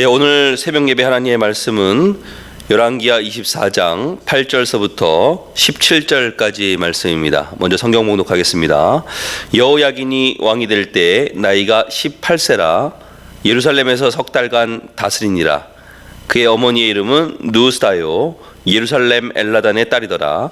예, 오늘 새벽 예배 하나님의 말씀은 열왕기하 24장 8절서부터 17절까지 말씀입니다. 먼저 성경 목록하겠습니다. 여호야긴이 왕이 될 때 나이가 18세라 예루살렘에서 석 달간 다스리니라. 그의 어머니의 이름은 누스다요 예루살렘 엘라단의 딸이더라.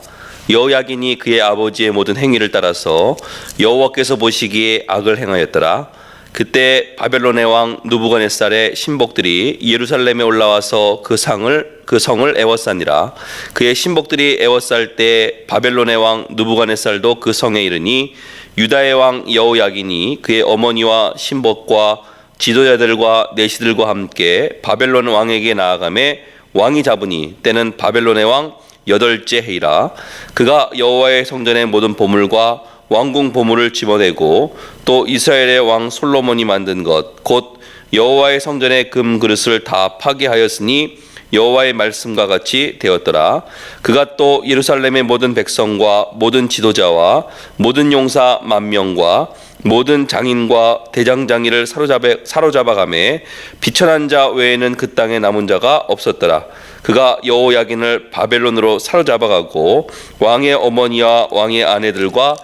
여호야긴이 그의 아버지의 모든 행위를 따라서 여호와께서 보시기에 악을 행하였더라. 그때 바벨론의 왕 누부갓네살의 신복들이 예루살렘에 올라와서 그 상을 그 성을 애워싸니라. 그의 신복들이 애워쌀 때 바벨론의 왕 누부갓네살도 그 성에 이르니 유다의 왕 여호야긴이 그의 어머니와 신복과 지도자들과 내시들과 함께 바벨론 왕에게 나아가매 왕이 잡으니 때는 바벨론의 왕 여덟째 해이라. 그가 여호와의 성전의 모든 보물과 왕궁 보물을 집어내고 또 이스라엘의 왕 솔로몬이 만든 것 곧 여호와의 성전의 금 그릇을 다 파괴하였으니 여호와의 말씀과 같이 되었더라. 그가 또 예루살렘의 모든 백성과 모든 지도자와 모든 용사 만 명과 모든 장인과 대장장이를 사로잡아 사로잡아가매 비천한 자 외에는 그 땅에 남은 자가 없었더라. 그가 여호야긴을 바벨론으로 사로잡아가고 왕의 어머니와 왕의 아내들과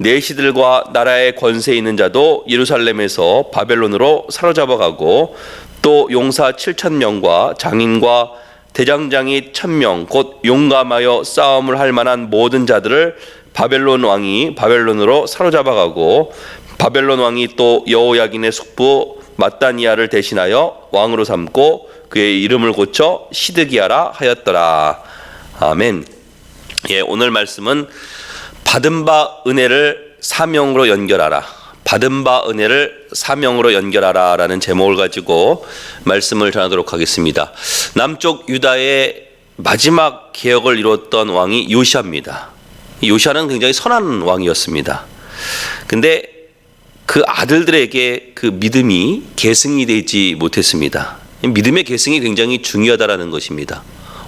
내시들과 나라의 권세 있는 자도 예루살렘에서 바벨론으로 사로잡아가고 또 용사 7천 명과 장인과 대장장이 천명 곧 용감하여 싸움을 할 만한 모든 자들을 바벨론 왕이 바벨론으로 사로잡아가고 바벨론 왕이 또 여호야긴의 숙부 마따니아를 대신하여 왕으로 삼고 그의 이름을 고쳐 시드기야라 하였더라. 아멘. 예, 오늘 말씀은 받은 바 은혜를 사명으로 연결하라. 받은 바 은혜를 사명으로 연결하라 라는 제목을 가지고 말씀을 전하도록 하겠습니다. 남쪽 유다의 마지막 개혁을 이뤘던 왕이 요시아입니다. 요시아는 굉장히 선한 왕이었습니다. 근데 그 아들들에게 그 믿음이 계승이 되지 못했습니다. 믿음의 계승이 굉장히 중요하다라는 것입니다.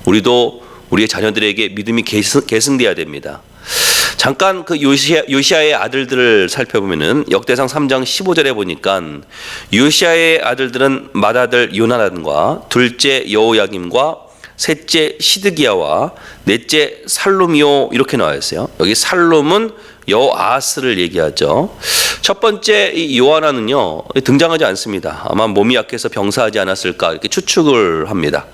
우리도 우리의 자녀들에게 믿음이 계승, 계승돼야 됩니다. 잠깐 그 요시아, 요시아의 아들들을 살펴보면은 역대상 3장 15절에 보니까 요시아의 아들들은 맏아들 요나단과 둘째 여호야김과 셋째 시드기야와 넷째 살룸이요 이렇게 나와 있어요. 여기 살룸은 여아스를 얘기하죠. 첫 번째 이 요하나는요 등장하지 않습니다. 아마 몸이 약해서 병사하지 않았을까 이렇게 추측을 합니다.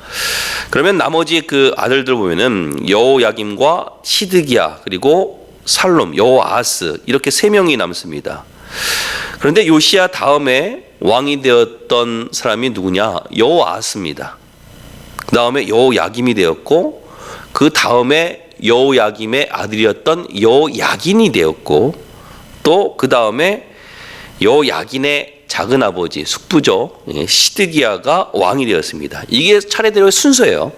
그러면 나머지 그 아들들 보면은 여호야김과 시드기야 그리고 살룸, 여호아스 이렇게 세 명이 남습니다. 그런데 요시아 다음에 왕이 되었던 사람이 누구냐? 여호아스입니다. 그 다음에 여호야김이 되었고 그 다음에 여호야김의 아들이었던 여호야긴이 되었고 또 그 다음에 여호야긴의 작은 아버지 숙부죠 예, 시드기야가 왕이 되었습니다. 이게 차례대로 순서예요.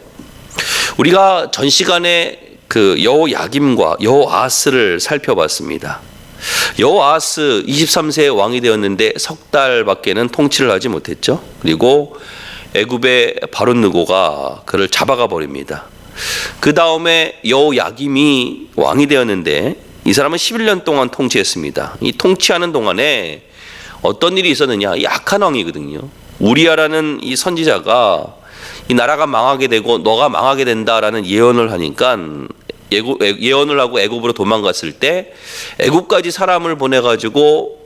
우리가 전 시간에 그 여호야김과 여호아스를 살펴봤습니다. 여호아스 23세 왕이 되었는데 석 달밖에는 통치를 하지 못했죠. 그리고 애굽의 바론느고가 그를 잡아가 버립니다. 그 다음에 여호야김이 왕이 되었는데 이 사람은 11년 동안 통치했습니다. 이 통치하는 동안에 어떤 일이 있었느냐? 이 악한 왕이거든요. 우리아라는 이 선지자가 이 나라가 망하게 되고 너가 망하게 된다라는 예언을 하니까 예고, 예언을 하고 애굽으로 도망갔을 때 애굽까지 사람을 보내 가지고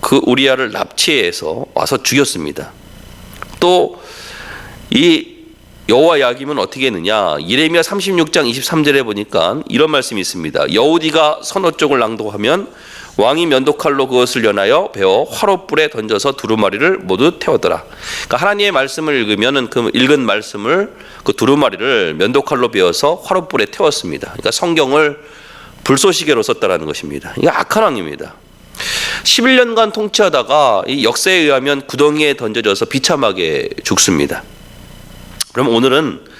그 우리아를 납치해서 와서 죽였습니다. 또 이 여호와 야김은 어떻게 했느냐? 이레미야 36장 23절에 보니까 이런 말씀이 있습니다. 여우디가 선어 쪽을 낭독하면 왕이 면도칼로 그것을 연하여 베어 화로불에 던져서 두루마리를 모두 태웠더라. 그러니까 하나님의 말씀을 읽으면은 그 읽은 말씀을 그 두루마리를 면도칼로 베어서 화로불에 태웠습니다. 그러니까 성경을 불쏘시개로 썼다라는 것입니다. 이게 악한 왕입니다. 11년간 통치하다가 이 역사에 의하면 구덩이에 던져져서 비참하게 죽습니다. 그럼 오늘은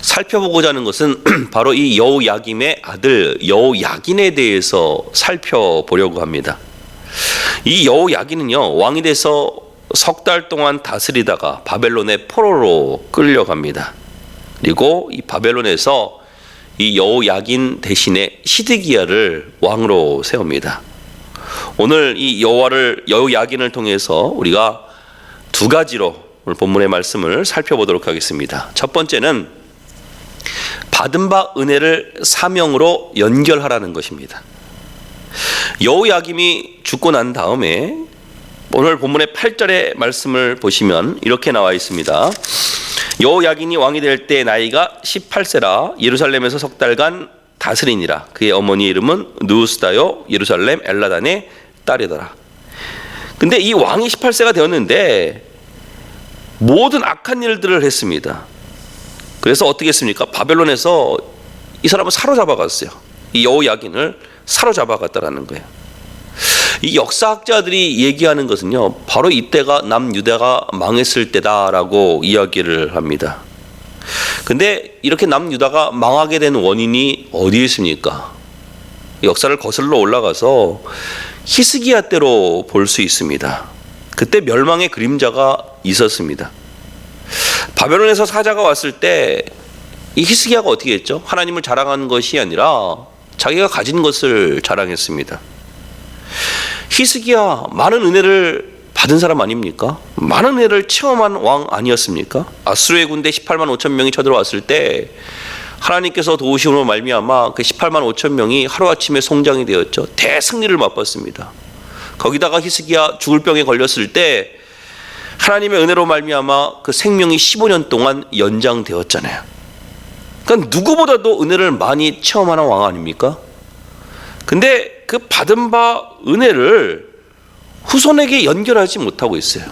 살펴보고자 하는 것은 바로 이 여우야김의 아들 여우야긴에 대해서 살펴보려고 합니다. 이 여우야긴은요 왕이 돼서 석 달 동안 다스리다가 바벨론의 포로로 끌려갑니다. 그리고 이 바벨론에서 이 여우야긴 대신에 시드기야를 왕으로 세웁니다. 오늘 이 여호와를 여우야긴을 통해서 우리가 두 가지로 오늘 본문의 말씀을 살펴보도록 하겠습니다. 첫 번째는 받은 바 은혜를 사명으로 연결하라는 것입니다. 여호야김이 죽고 난 다음에 오늘 본문의 8절의 말씀을 보시면 이렇게 나와 있습니다. 여호야긴이 왕이 될 때 나이가 18세라 예루살렘에서 석 달간 다스리니라. 그의 어머니 이름은 누스다요 예루살렘 엘라단의 딸이더라. 근데 이 왕이 18세가 되었는데 모든 악한 일들을 했습니다. 그래서 어떻게 했습니까? 바벨론에서 이 사람을 사로잡아 갔어요. 이 여호야긴을 사로잡아 갔다라는 거예요. 이 역사학자들이 얘기하는 것은요, 바로 이때가 남유다가 망했을 때다라고 이야기를 합니다. 근데 이렇게 남유다가 망하게 된 원인이 어디에 있습니까? 역사를 거슬러 올라가서 히스기야 때로 볼 수 있습니다. 그때 멸망의 그림자가 있었습니다. 바벨론에서 사자가 왔을 때 이 히스기야가 어떻게 했죠? 하나님을 자랑하는 것이 아니라 자기가 가진 것을 자랑했습니다. 히스기야 많은 은혜를 받은 사람 아닙니까? 많은 은혜를 체험한 왕 아니었습니까? 아수르의 군대 18만 5천 명이 쳐들어왔을 때 하나님께서 도우심으로 말미암아 그 18만 5천 명이 하루아침에 송장이 되었죠. 대승리를 맛봤습니다. 거기다가 히스기야 죽을 병에 걸렸을 때 하나님의 은혜로 말미암아 그 생명이 15년 동안 연장되었잖아요. 그러니까 누구보다도 은혜를 많이 체험하는 왕 아닙니까? 근데 그 받은 바 은혜를 후손에게 연결하지 못하고 있어요.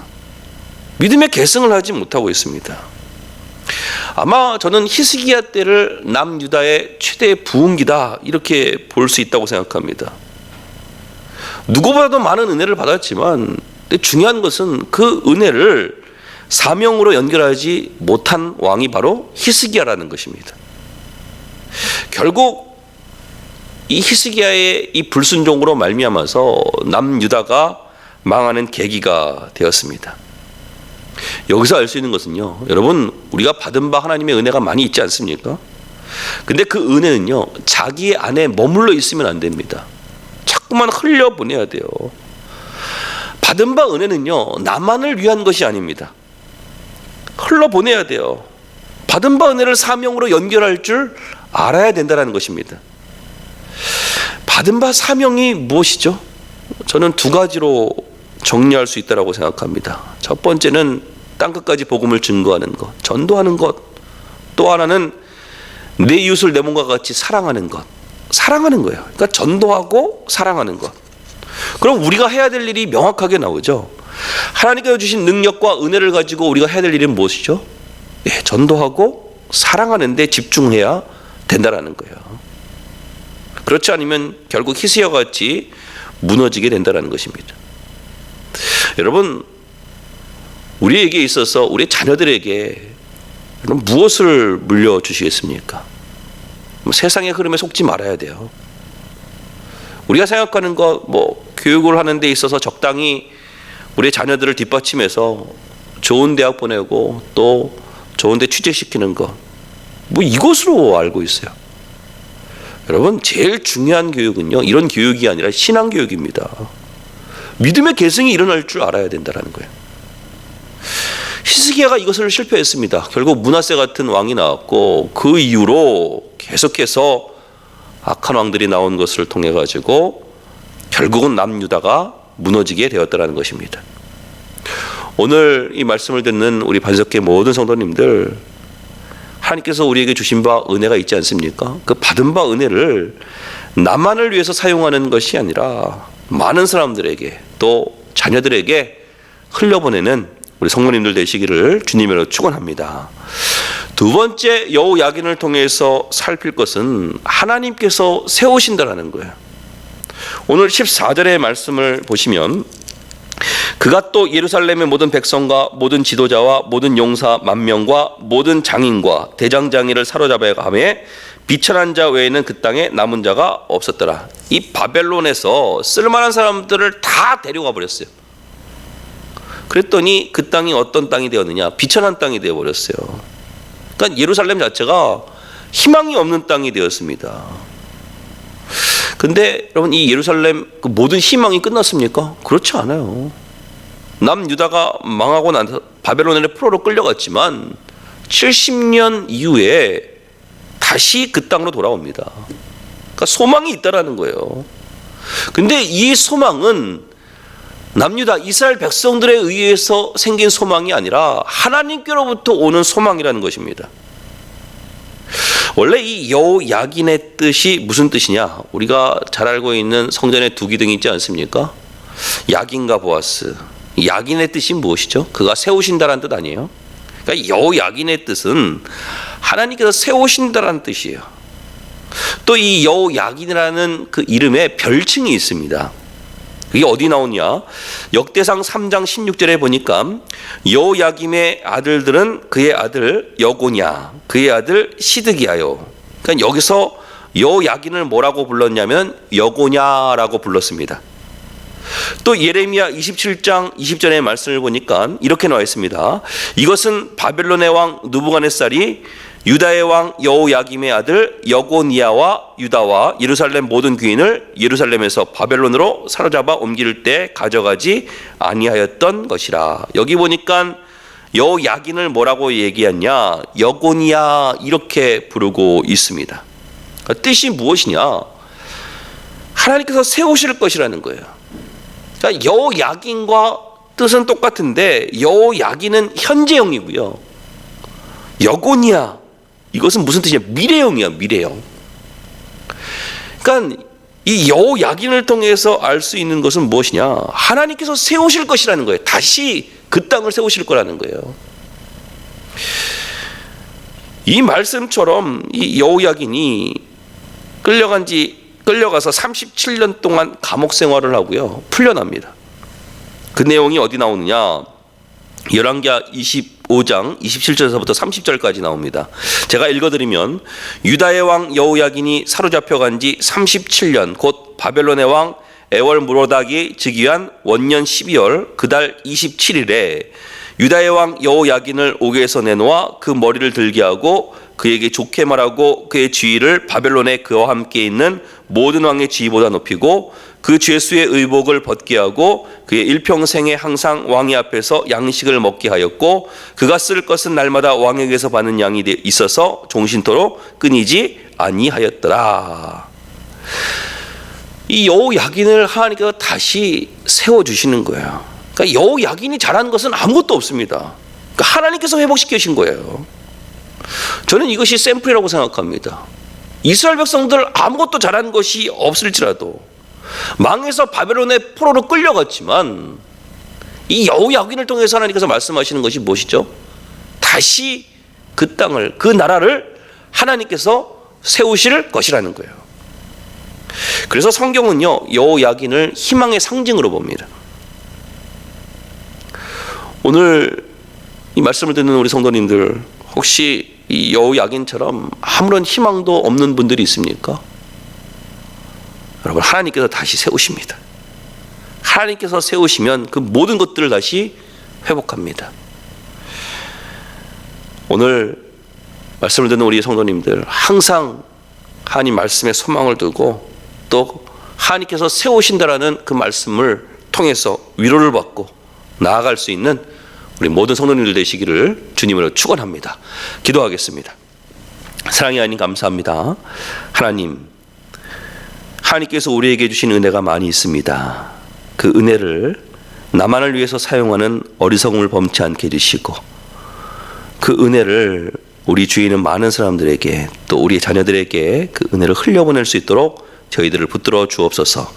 믿음의 계승을 하지 못하고 있습니다. 아마 저는 히스기야 때를 남유다의 최대 부흥기다 이렇게 볼 수 있다고 생각합니다. 누구보다도 많은 은혜를 받았지만 중요한 것은 그 은혜를 사명으로 연결하지 못한 왕이 바로 히스기야라는 것입니다. 결국 이 히스기야의 이 불순종으로 말미암아서 남유다가 망하는 계기가 되었습니다. 여기서 알 수 있는 것은요. 여러분 우리가 받은 바 하나님의 은혜가 많이 있지 않습니까? 근데 그 은혜는요. 자기 안에 머물러 있으면 안 됩니다. 자꾸만 흘려 보내야 돼요. 받은 바 은혜는요. 나만을 위한 것이 아닙니다. 흘러 보내야 돼요. 받은 바 은혜를 사명으로 연결할 줄 알아야 된다는 것입니다. 받은 바 사명이 무엇이죠? 저는 두 가지로 정리할 수 있다고 생각합니다. 첫 번째는 땅 끝까지 복음을 증거하는 것, 전도하는 것. 또 하나는 내 이웃을 내 몸과 같이 사랑하는 것. 사랑하는 거예요. 그러니까 전도하고 사랑하는 것. 그럼 우리가 해야 될 일이 명확하게 나오죠. 하나님께서 주신 능력과 은혜를 가지고 우리가 해야 될 일은 무엇이죠? 예, 전도하고 사랑하는데 집중해야 된다라는 거예요. 그렇지 않으면 결국 히스여 같이 무너지게 된다라는 것입니다. 여러분 우리에게 있어서 우리 자녀들에게 무엇을 물려 주시겠습니까? 뭐 세상의 흐름에 속지 말아야 돼요. 우리가 생각하는 것, 뭐 교육을 하는 데 있어서 적당히 우리 자녀들을 뒷받침해서 좋은 대학 보내고 또 좋은 데 취직시키는 것, 뭐 이것으로 알고 있어요. 여러분 제일 중요한 교육은요 이런 교육이 아니라 신앙 교육입니다. 믿음의 계승이 일어날 줄 알아야 된다는 거예요. 히스기야가 이것을 실패했습니다. 결국 문하세 같은 왕이 나왔고 그 이후로 계속해서 악한 왕들이 나온 것을 통해 가지고 결국은 남유다가 무너지게 되었다는 것입니다. 오늘 이 말씀을 듣는 우리 반석계 모든 성도님들 하나님께서 우리에게 주신 바 은혜가 있지 않습니까? 그 받은 바 은혜를 나만을 위해서 사용하는 것이 아니라 많은 사람들에게 또 자녀들에게 흘려보내는 우리 성모님들 되시기를 주님으로 축원합니다. 두 번째 여호 야긴을 통해서 살필 것은 하나님께서 세우신다라는 거예요. 오늘 14절의 말씀을 보시면 그가 또 예루살렘의 모든 백성과 모든 지도자와 모든 용사 만 명과 모든 장인과 대장장이를 사로잡아 가매 비천한 자 외에는 그 땅에 남은 자가 없었더라. 이 바벨론에서 쓸만한 사람들을 다 데려가 버렸어요. 그랬더니 그 땅이 어떤 땅이 되었느냐? 비천한 땅이 되어 버렸어요. 그러니까 예루살렘 자체가 희망이 없는 땅이 되었습니다. 근데 여러분 이 예루살렘 그 모든 희망이 끝났습니까? 그렇지 않아요. 남 유다가 망하고 난 바벨론의 포로로 끌려갔지만 70년 이후에 다시 그 땅으로 돌아옵니다. 그러니까 소망이 있다라는 거예요. 근데 이 소망은 남유다 이스라엘 백성들에 의해서 생긴 소망이 아니라 하나님께로부터 오는 소망이라는 것입니다. 원래 이 여호야긴의 뜻이 무슨 뜻이냐? 우리가 잘 알고 있는 성전에 두 기둥이 있지 않습니까? 야긴과 보아스. 야긴의 뜻이 무엇이죠? 그가 세우신다라는 뜻 아니에요? 그러니까 여호야긴의 뜻은 하나님께서 세우신다라는 뜻이에요. 또 이 여호야긴이라는 그 이름에 별칭이 있습니다. 그게 어디 나오냐? 역대상 3장 16절에 보니까 여호야김의 아들들은 그의 아들 여고냐, 그의 아들 시드기야요. 그러니까 여기서 여호야긴을 뭐라고 불렀냐면 여고냐라고 불렀습니다. 또 예레미야 27장 20절의 말씀을 보니까 이렇게 나와 있습니다. 이것은 바벨론의 왕 누부갓네살이 유다의 왕 여호야김의 아들 여고니아와 유다와 예루살렘 모든 귀인을 예루살렘에서 바벨론으로 사로잡아 옮길 때 가져가지 아니하였던 것이라. 여기 보니까 여호야긴을 뭐라고 얘기했냐? 여고니아 이렇게 부르고 있습니다. 그러니까 뜻이 무엇이냐? 하나님께서 세우실 것이라는 거예요. 그러니까 여야긴과 뜻은 똑같은데 여야긴은 현재형이고요. 여고니아 이것은 무슨 뜻이냐? 미래형이야, 미래형. 그러니까 이 여야긴을 통해서 알 수 있는 것은 무엇이냐? 하나님께서 세우실 것이라는 거예요. 다시 그 땅을 세우실 거라는 거예요. 이 말씀처럼 이 여호야긴이 끌려간 지 끌려가서 37년 동안 감옥 생활을 하고요. 풀려납니다. 그 내용이 어디 나오느냐? 열왕기하 25장 27절에서부터 30절까지 나옵니다. 제가 읽어드리면 유다의 왕 여호야긴이 사로잡혀 간 지 37년 곧 바벨론의 왕 에월 무로닥이 즉위한 원년 12월 그달 27일에 유다의 왕 여호야긴을 옥에서 내놓아 그 머리를 들게 하고 그에게 좋게 말하고 그의 지위를 바벨론에 그와 함께 있는 모든 왕의 지위보다 높이고 그 죄수의 의복을 벗게 하고 그의 일평생에 항상 왕의 앞에서 양식을 먹게 하였고 그가 쓸 것은 날마다 왕에게서 받는 양이 있어서 종신토록 끊이지 아니하였더라. 이 여호야긴을 하나님께서 다시 세워 주시는 거예요. 그러니까 여호야긴이 잘한 것은 아무것도 없습니다. 그러니까 하나님께서 회복시키신 거예요. 저는 이것이 샘플이라고 생각합니다. 이스라엘 백성들 아무것도 잘한 것이 없을지라도 망해서 바벨론의 포로로 끌려갔지만 이 여호야긴을 통해서 하나님께서 말씀하시는 것이 무엇이죠? 다시 그 땅을 그 나라를 하나님께서 세우실 것이라는 거예요. 그래서 성경은요 여호야긴을 희망의 상징으로 봅니다. 오늘 이 말씀을 듣는 우리 성도님들 혹시 이 여호야긴처럼 아무런 희망도 없는 분들이 있습니까? 여러분 하나님께서 다시 세우십니다. 하나님께서 세우시면 그 모든 것들을 다시 회복합니다. 오늘 말씀을 듣는 우리 성도님들 항상 하나님 말씀에 소망을 두고 또 하나님께서 세우신다라는 그 말씀을 통해서 위로를 받고 나아갈 수 있는 우리 모든 성도님들 되시기를 주님으로 축원합니다. 기도하겠습니다. 사랑의 하나님 감사합니다. 하나님 하나님께서 우리에게 주신 은혜가 많이 있습니다. 그 은혜를 나만을 위해서 사용하는 어리석음을 범치 않게 해주시고 그 은혜를 우리 주위에 많은 사람들에게 또 우리 자녀들에게 그 은혜를 흘려보낼 수 있도록 저희들을 붙들어 주옵소서.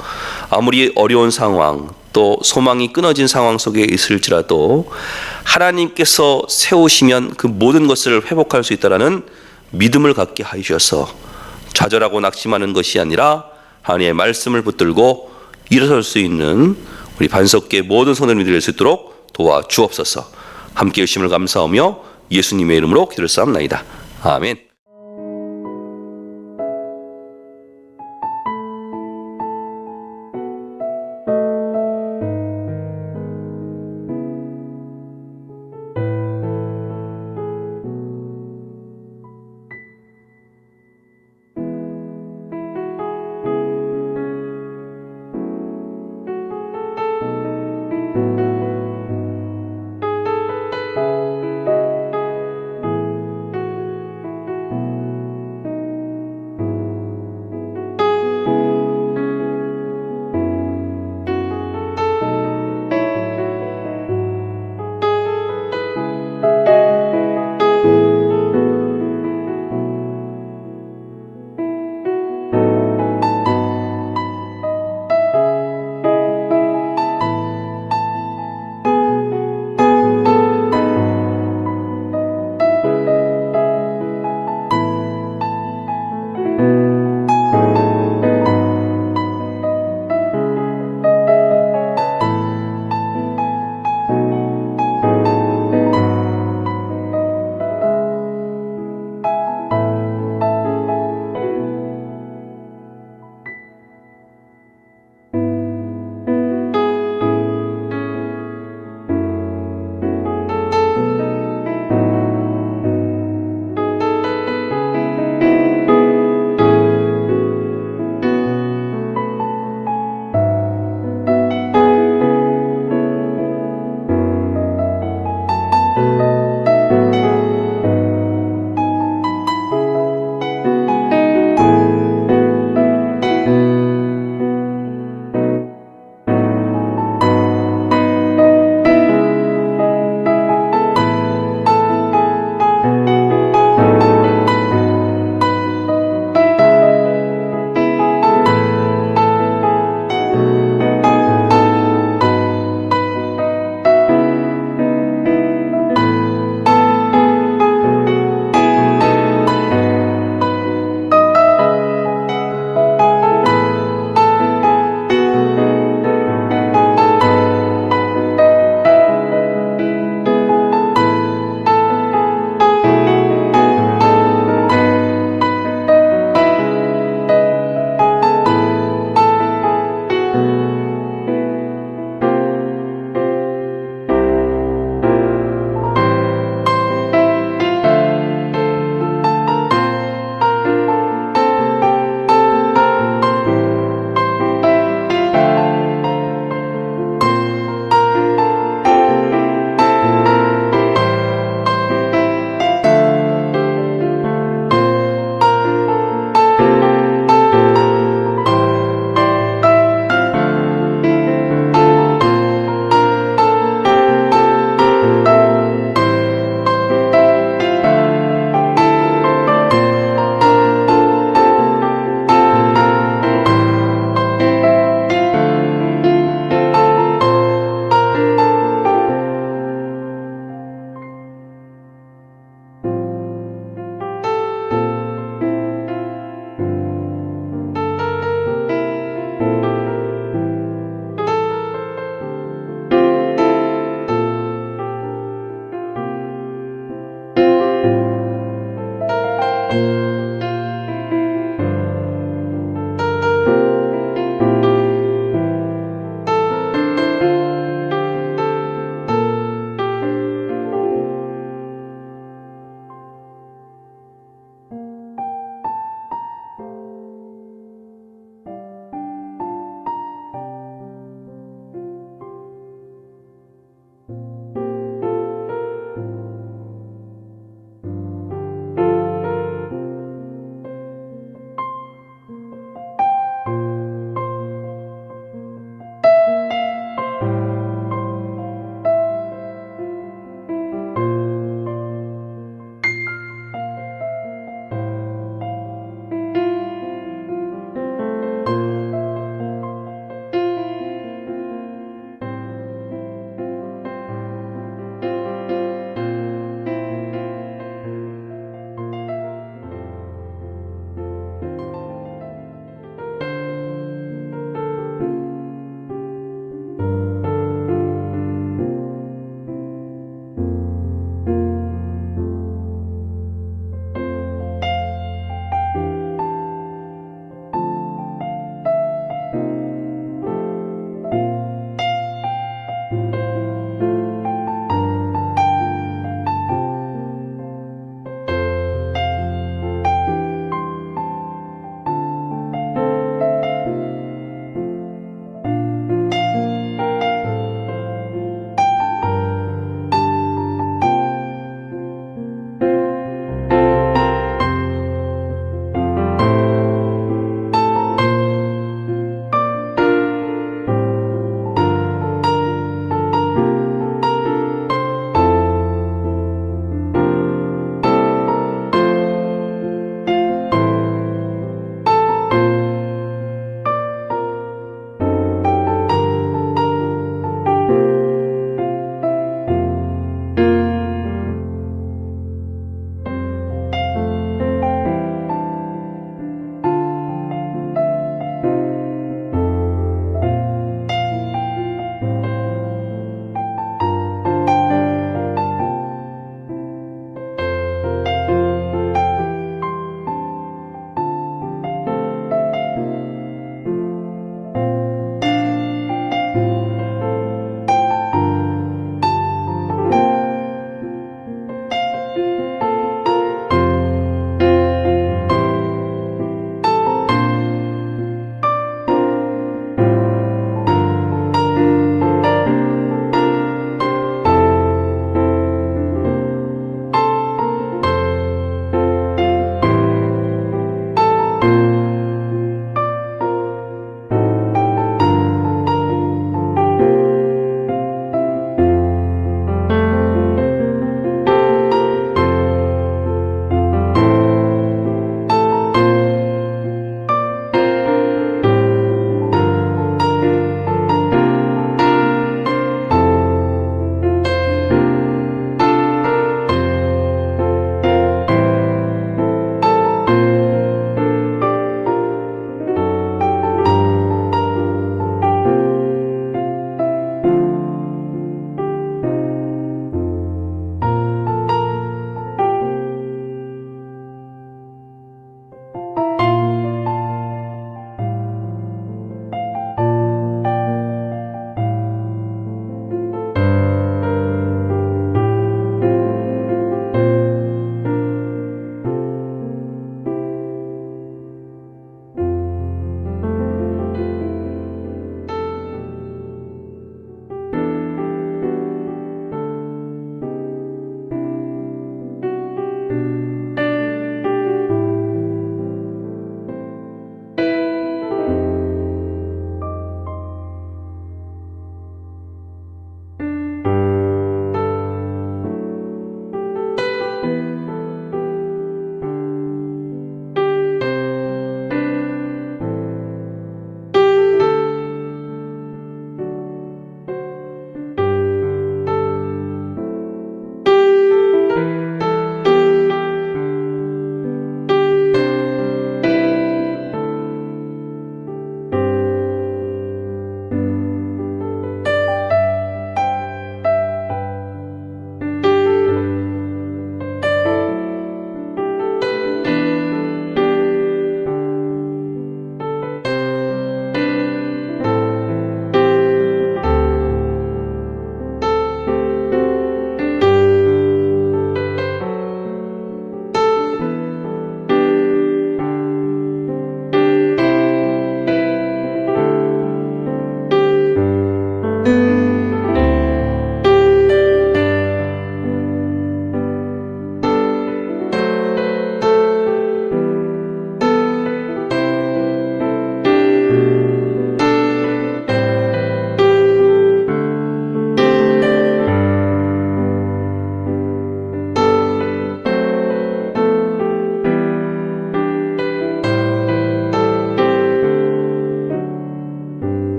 아무리 어려운 상황 또 소망이 끊어진 상황 속에 있을지라도 하나님께서 세우시면 그 모든 것을 회복할 수 있다라는 믿음을 갖게 하셔서 좌절하고 낙심하는 것이 아니라 하나님의 말씀을 붙들고 일어설 수 있는 우리 반석계 모든 손을 될수 있도록 도와 주옵소서. 함께 열심을 감사하며 예수님의 이름으로 기도를 쌓옵나이다. 아멘.